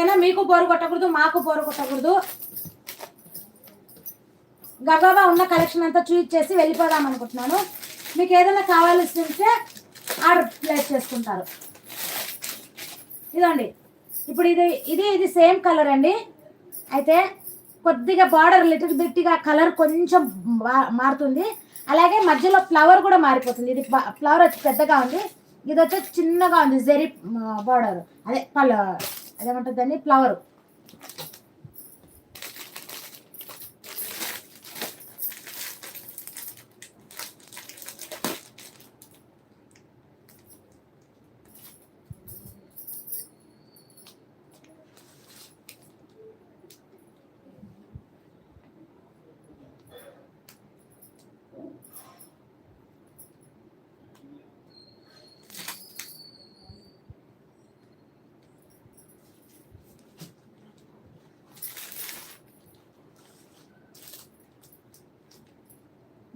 ఓకేనా మీకు బోరు కొట్టకూడదు మాకు బోరు కొట్టకూడదు. గబాబా ఉన్న కలెక్షన్ అంతా చూపించేసి వెళ్ళిపోదాం అనుకుంటున్నాను. మీకు ఏదైనా కావాల్సి ఉంటే ఆర్డర్ ప్లేస్ చేసుకుంటారు. ఇదండి ఇప్పుడు ఇది ఇది ఇది సేమ్ కలర్ అండి. అయితే కొద్దిగా బార్డర్ లిటిల్ బిట్గా కలర్ కొంచెం మారుతుంది. అలాగే మధ్యలో ఫ్లవర్ కూడా మారిపోతుంది. ఇది ఫ్లవర్ వచ్చి పెద్దగా ఉంది. ఇది వచ్చి చిన్నగా ఉంది జెరీ బార్డర్ అదే పల్ అదేమంటుంది దాన్ని? ఫ్లవర్.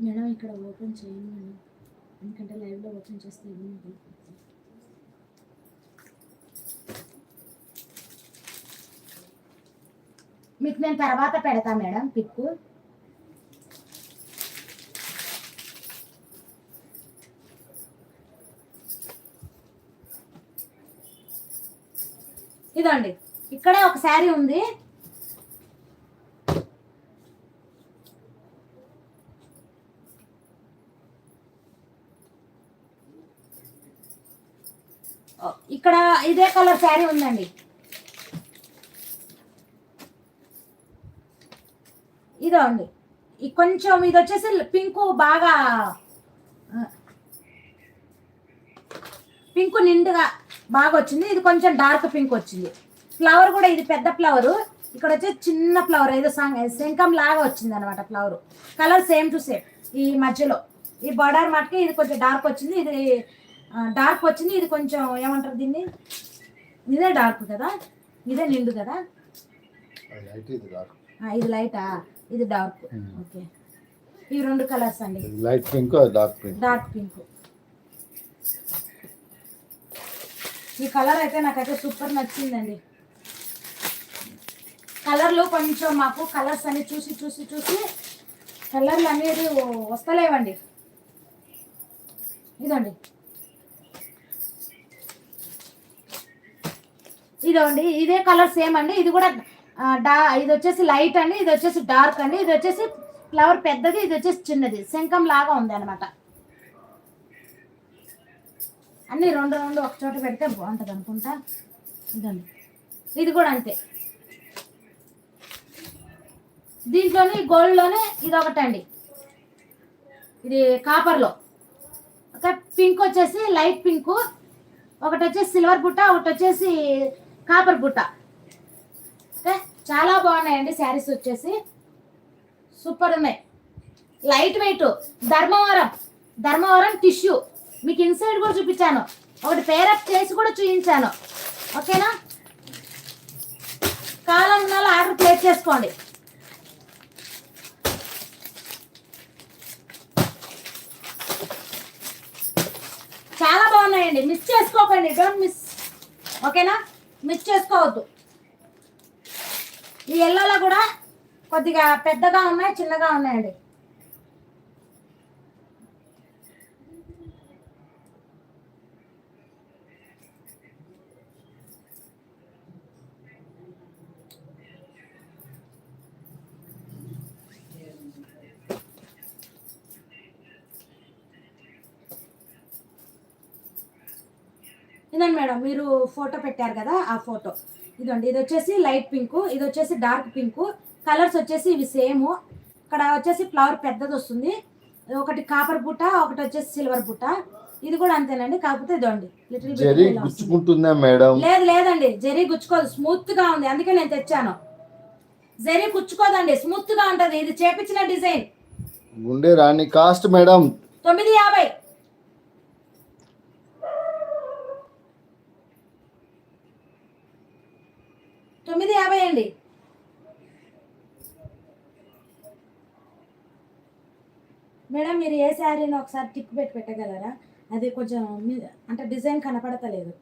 మేడం ఇక్కడ ఓపెన్ చేయండి మేడం. ఎందుకంటే లైవ్లో ఓపెన్ చేస్తే ఏమీ మీకు నేను తర్వాత పెడతా మేడం పిక్కు ఇదండి ఇక్కడే ఒక శారీ ఉంది. ఇక్కడ ఇదే కలర్ శారీ ఉందండి. ఇదో అండి. కొంచెం ఇది వచ్చేసి పింక్ బాగా పింక్ నిండుగా బాగా వచ్చింది. ఇది కొంచెం డార్క్ పింక్ వచ్చింది. ఫ్లవర్ కూడా ఇది పెద్ద ఫ్లవర్. ఇక్కడ వచ్చేసి చిన్న ఫ్లవర్ ఏదో సం- శంఖం లాగా వచ్చింది అనమాట flower. Colour same to same ఈ మధ్యలో. ఈ బార్డర్ మటుకి ఇది కొంచెం డార్క్ వచ్చింది. ఇది డార్క్ వచ్చింది. ఇది కొంచెం ఏమంటారు దీన్ని? ఇదే డార్క్ కదా? ఇదే నిండు కదా? ఇది లైటా ఇది డార్క్ ఓకే. ఈ రెండు కలర్స్ అండి. Light pink dark pink dark pink ఈ కలర్ అయితే నాకైతే సూపర్ నచ్చిందండి. కలర్లు కొంచెం మాకు కలర్స్ అన్ని చూసి చూసి చూసి కలర్లు అనేది వస్తలేవండి. ఇదండి. ఇదండి ఇదే కలర్ సేమ్ అండి. ఇది కూడా డా ఇది వచ్చేసి లైట్ అండి ఇది వచ్చేసి డార్క్ అండి ఇది వచ్చేసి ఫ్లవర్ పెద్దది ఇది వచ్చేసి చిన్నది. శంఖం లాగా ఉంది అనమాట అన్ని రెండు రెండు ఒక చోట పెడితే బాగుంటుంది అనుకుంటా. ఇదండి ఇది కూడా అంతే. దీంట్లోనే గోల్డ్లోనే ఇది ఒకటండి ఇది కాపర్లో ఒక పింక్ వచ్చేసి లైట్ పింక్ ఒకటి వచ్చేసి సిల్వర్ బుట్ట ఒకటి వచ్చేసి కాపర్ బుట్ట. ఓకే చాలా బాగున్నాయండి శారీస్ వచ్చేసి. సూపర్ ఉన్నాయి. Light weight Dharmavaram Dharmavaram tissue. మీకు ఇన్సైడ్ కూడా చూపించాను. ఒకటి పేరప్ చేసి కూడా చూపించాను. ఓకేనా? కాలం వాళ్ళు ఆర్డర్ ప్లేస్ చేసుకోండి. చాలా బాగున్నాయండి. మిస్ చేసుకోకండి. డోంట్ మిస్ ఓకేనా? మిక్స్ చేసుకోవద్దు. ఈ ఎల్లోలో కూడా కొద్దిగా పెద్దగా ఉన్నాయి చిన్నగా ఉన్నాయండి. ఇదండి మేడం మీరు ఫోటో పెట్టారు కదా ఆ ఫోటో. ఇదండి ఇది వచ్చేసి లైట్ పింక్ ఇది వచ్చేసి డార్క్ పింక్. కలర్స్ వచ్చేసి ఇవి సేమ్. ఇక్కడ వచ్చేసి ఫ్లవర్ పెద్దది వస్తుంది. ఒకటి కాపర్ బుట్ట ఒకటి వచ్చేసి సిల్వర్ బుట్ట ఇది కూడా అంతేనండి కాకపోతే ఇదండి లిటిల్ గుచ్చుకుంటుందా మేడం? లేదు లేదండి జరీ గుచ్చుకోదు స్మూత్గా ఉంది అందుకే నేను తెచ్చాను. జరీ గుచ్చుకోదండి స్మూత్గా ఉంటది ఇది చేపించిన డిజైన్. గుండె రాణి కాస్ట్ మేడం. తొమ్మిది యాభై. తొమ్మిది యాభై అండి. మేడం మీరు ఏ శారీని ఒకసారి టిక్ పెట్టి పెట్టగలరా? అది కొంచెం అంటే డిజైన్ కనపడతలేదు.